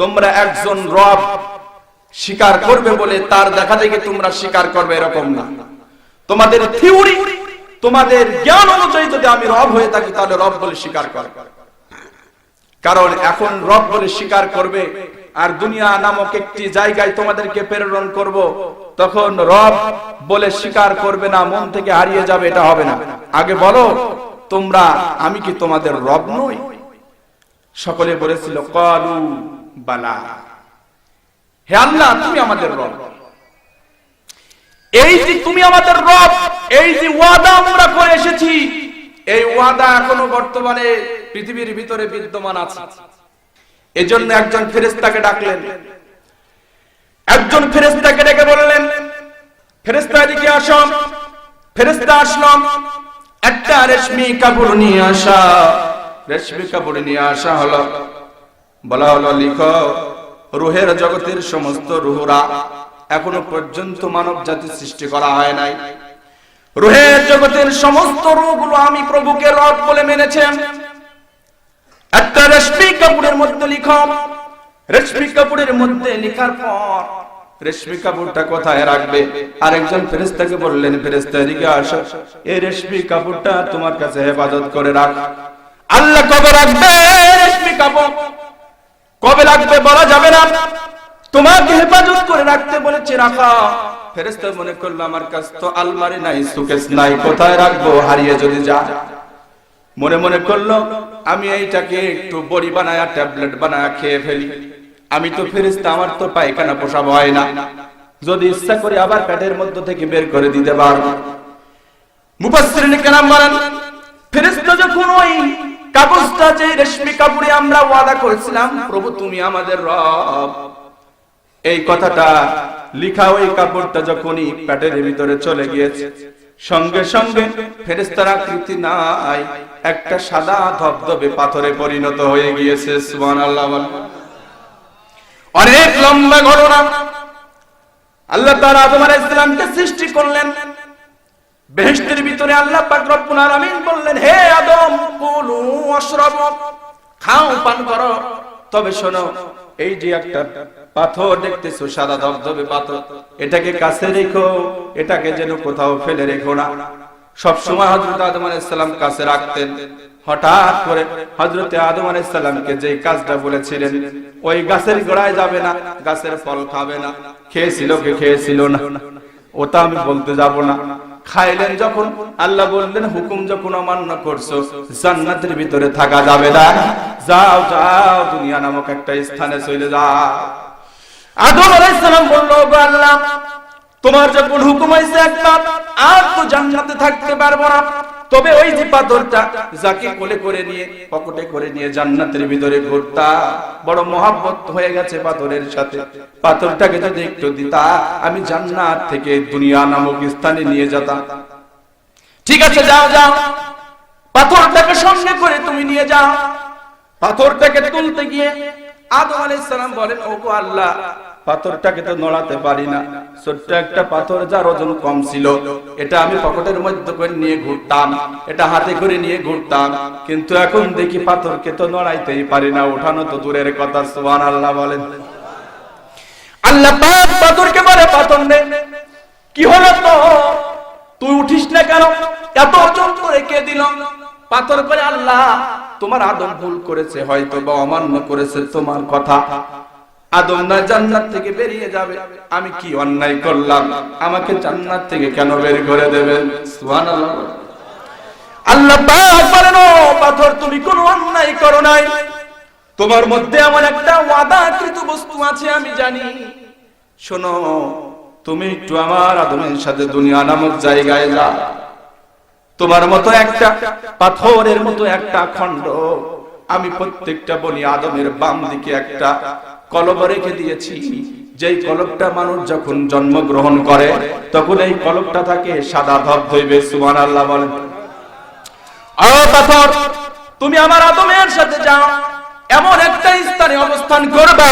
তোমরা একজন রব স্বীকার করবে বলে তার দেখা দেখে তোমরা স্বীকার করবে এরকম না। তোমাদের থিওরি, তোমাদের জ্ঞান অনুযায়ী যদি আমি রব হয়ে থাকি, তাহলে রব বলে স্বীকার করবে কারণ এখন রব বলে স্বীকার করবে আর দুনিয়া নামক একটি জায়গায় তোমাদেরকে প্রেরণ করব, তখন রব বলে স্বীকার করবে না, মন থেকে হারিয়ে যাবে, এটা হবে না। আগে বলো, তোমরা, আমি কি তোমাদের রব নই? সকলে বলেছিল, কলু বালা। হে আল্লাহ, তুমি আমাদের রব। এই যে তুমি আমাদের রব, এই যে ওয়াদা আমরা করে এসেছি, এই ওয়াদা এখনও বর্তমানে পৃথিবীর ভিতরে বিদ্যমান আছে। এজন্য একজন ফেরেস্তাকে ডাকলেন। একজন ফেরেস্তাকে ডেকে বললেন ফেরেস্তা এদিকে আসো। ফেরেস্তা আসলাম। একটা রেশমি কাপড় নিয়ে আসা, রেশমি কাপড় নিয়ে আসা হলো। বলা হলো লিখো, রুহের জগতের সমস্ত রুহরা এখনও পর্যন্ত মানব জাতি সৃষ্টি করা হয় নাই। রুহের জগতের সমস্ত রূপগুলো আমি প্রভুকে রব বলে মেনেছেন। একটা রেশমি কাপড়ের মধ্যে লিখো, রেশমি কাপড়ের মধ্যে লেখার পর রেশমি কাপড়টা কোথায় রাখবে? আরেকজন ফেরেস্তাকে বললেন ফেরেস্তা এদিকে আসো, এই রেশমি কাপড়টা তোমার কাছে হেফাজত করে রাখ। আল্লাহ কবে রাখবে? রেশমি কাপড় কবে লাগবে বলা যাবে না। তোমাকে হেফাজত করে রাখতে বলেছে, রাখা। ফেরেস্তা মনে করল, আমার কাছ তো আলমারি নাই, সুকেস নাই, কোথায় রাখব? হারিয়ে যদি যা মনে মনে করল, আমি এইটাকে একটু বড়ি বানায়া, ট্যাবলেট বানায়া খেয়ে ফেলি। আমি তো ফেরিস্তা আমার তো পায়খানা পোষাব হয় না। যদি ইচ্ছা করি আবার পেটের মধ্য থেকে বের করে দিতে পারব মুফাসসিরিন কেরাম বলেন, ফেরেশতা যখন ওই কাগজটা যে রেশমি কাপড়ে আমরা ওয়াদা করেছিলাম, প্রভু, তুমি আমাদের রব। এই কথাটা লিখা ওই কাপড়টা যখনই পেটের ভিতরে চলে গিয়েছে। সঙ্গে সঙ্গে ফেরেস্তার আকৃতি নাই, একটা সাদা ধবধবে পাথরে পরিণত হয়ে গিয়েছে, সুবহানাল্লাহ বলেন। অনেক লম্বা ঘটনা। আল্লাহ তাআলা আদম আলাইহিস সালামকে সৃষ্টি করলেন। বেহেশতের ভিতরে আল্লাহ পাক রব্বুল আলামিন বললেন, হে আদম খাও, পান করো। তবে শোনো, এই যে একটা পাথর দেখতেছো, সাদা ধবধবে পাথর, এটাকে কাছে রেখো, এটাকে যেন কোথাও ফেলে রেখো না। হযরত আদম আলাইহিস সালাম কাছে রাখতেন। হঠাৎ করে হযরতে আদম আলাইহিস সালামকে যেই কাজটা বলেছিলেন, ওই গাছের গোড়ায় যাবে না, গাছের ফল খাবে না, খেয়েছিল কে খেয়েছিল না। ওটা আমি বলতে যাব না। খাইলেন যখন আল্লাহ বললেন, হুকুম যখন অমান্য করছ, জান্নাতের ভিতরে থাকা যাবে না। যাও যাও, দুনিয়া নামক একটা স্থানে চলে যাও। আদম আলাইহিস সালাম বলল আল্লাহ, তোমার যখন হুকুম হয়েছে একবার, আর তো জান্নাতে থাকতে পারব না। তবে ওই যে পাথরটা যাকে কোলে করে নিয়ে, পকেটে করে নিয়ে জান্নাতের ভিতরে ঘুরতা, বড় মহাব্বত হয়ে গেছে পাথরের সাথে। পাথরটাকে যদি একটু দিতা, আমি জান্নাত থেকে দুনিয়া নামক স্থানে নিয়ে যেতাম। ঠিক আছে, যাও যাও। পাথরটাকে সঙ্গে করে তুমি নিয়ে যাও। পাথরটাকে তুলতে গিয়ে আদম আলাইহিস সালাম বলেন, ওগো আল্লাহ, পাথরটাকে তো নড়াতে পারি না। ছোট্ট একটা পাথর যার ওজন কম ছিল, এটা আমি পকেটের মধ্যে করে নিয়ে ঘুরতাম, এটা হাতে করে নিয়ে ঘুরতাম। কিন্তু এখন দেখি পাথরকে তো নড়াইতেই পারি না, ওঠানো তো দূরের কথা, সুবহানাল্লাহ বলেন। আল্লাহ পাথরকে বলে, পাথর নে। কি হলো তো তুই উঠিস না কেন? এত করে কে দিল? পাথর করে আল্লাহ, তোমার আদম ভুল করেছে হয়তো বা অমান্য করেছে তোমার কথা। আদম না জান্নাত থেকে বেরিয়ে যাবে, আমি কি অন্যায় করলাম? আমাকে জান্নাত থেকে কেন বের করে দেবেন সুবহানাল্লাহ। আল্লাহ পাক বলেন পাথর, তুমি কোনো অন্যায় করো নাই। তোমার মধ্যে আমার একটা ওয়াদাকৃত বস্তু আছে, আমি জানি। শোনো তুমি একটু আমার আদমের সাথে দুনিয়া নামক জায়গায় যা তোমার মতো একটা পাথরের মতো একটা খণ্ড। আমি প্রত্যেকটা বলি আদমের বাম দিকে একটা কলব রেখে দিয়েছি। যেই কলবটা মানুষ যখন জন্মগ্রহণ করে, তখন এই কলবটা থাকে সাদা ধব ধইবে সুমান আল্লাহ বলেন পাথর, তুমি আমার আদমের সাথে যাও। এমন একটা স্থানে অবস্থান করবা,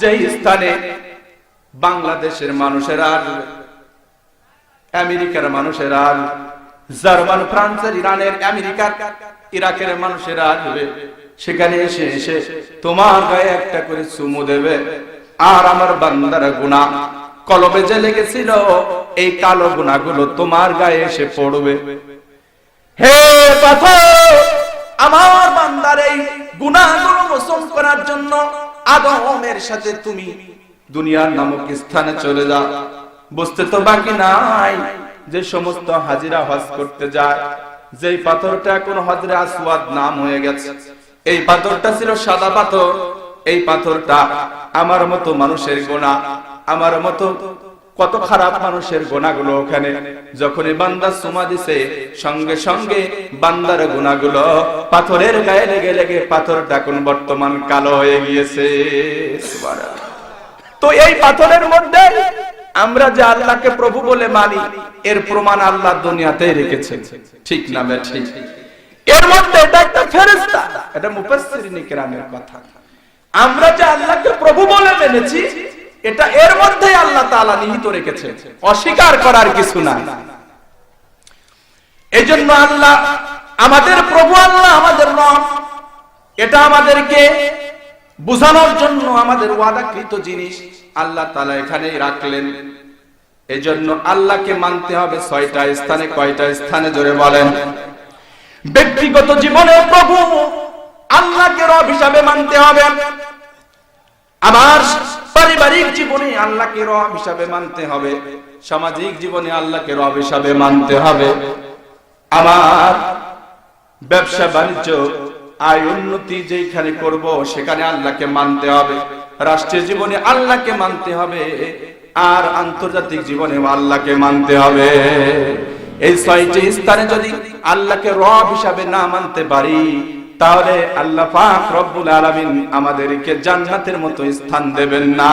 যেই স্থানে বাংলাদেশের মানুষেরা আসবে আমেরিকার মানুষেরা আসবে জার্মান, ফ্রান্সের, ইরানের, আমেরিকার, ইরাকের মানুষেরা আসবে সেখানে এসে এসে তোমার গায়ে একটা করে চুমু দেবে। আর আমার বান্দারা গুণা, কলবে যে লেগেছিল, এই কালো গুণাগুলো তোমার গায়ে এসে পড়বে। হে আমার বান্দার এই গুনাহগুলো মোচন করার জন্য আদমের সাথে তুমি দুনিয়ার নামক স্থানে চলে যাও বুঝতে তো বাকি নাই যে সমস্ত হাজিরা হজ করতে যায়। যেই পাথরটা এখন হজরে আসওয়াদ নাম হয়ে গেছে। এই পাথরটা ছিল সাদা পাথর। এই পাথরটা আমার মতো মানুষের গোনা। আমার মতো কত খারাপ মানুষের গোনাগুলো ওখানে। যখনই বান্দা সুমা দিছে, সঙ্গে সঙ্গে বান্দার গোনাগুলো পাথরের গায়ে লেগে লেগে পাথরটা এখন বর্তমান কালো হয়ে গিয়েছে। তো এই পাথরের মধ্যে আমরা যে আল্লাহকে প্রভু বলে মানি, এর প্রমাণ আল্লাহ দুনিয়াতেই রেখেছেন। ঠিক না ঠিক। এর মধ্যে এটা একটা ফেরেশতা, এটা মুফাসসিরিন কিরামের কথা। আমরা যে আল্লাহকে প্রভু বলে মেনেছি, এটা এর মধ্যে আল্লাহ তাআলা নিহিত রেখেছেন। অস্বীকার করার কিছু নাই। এই জন্য আল্লাহ, আমাদের প্রভু আল্লাহ, আমাদের রব, এটা আমাদেরকে বুঝানোর জন্য আমাদের ওয়াদাকৃত জিনিস আল্লাহ তাআলা এখানেই রাখলেন। এই জন্য আল্লাহকে মানতে হবে ছয়টা স্থানে, কয়টা স্থানে জোরে বলেন। ব্যক্তিগত জীবনে প্রভু আল্লাহকে রব হিসাবে মানতে হবে। আমার পারিবারিক জীবনে আল্লাহকে রব হিসাবে মানতে হবে। সামাজিক জীবনে আল্লাহকে রব হিসাবে মানতে হবে। আমার ব্যবসা বাণিজ্য আয় উন্নতি যেখানে করব, সেখানে আল্লাহকে মানতে হবে। রাষ্ট্রীয় জীবনে আল্লাহকে মানতে হবে, আর আন্তর্জাতিক জীবনে আল্লাহকে মানতে হবে। এই ছয়টি স্থানে যদি আল্লাহকে রব হিসাবে না মানতে পারি, তাহলে আল্লাহ পাক রব্বুল আলামিন আমাদেরকে জান্নাতের মতো স্থান দেবেন না।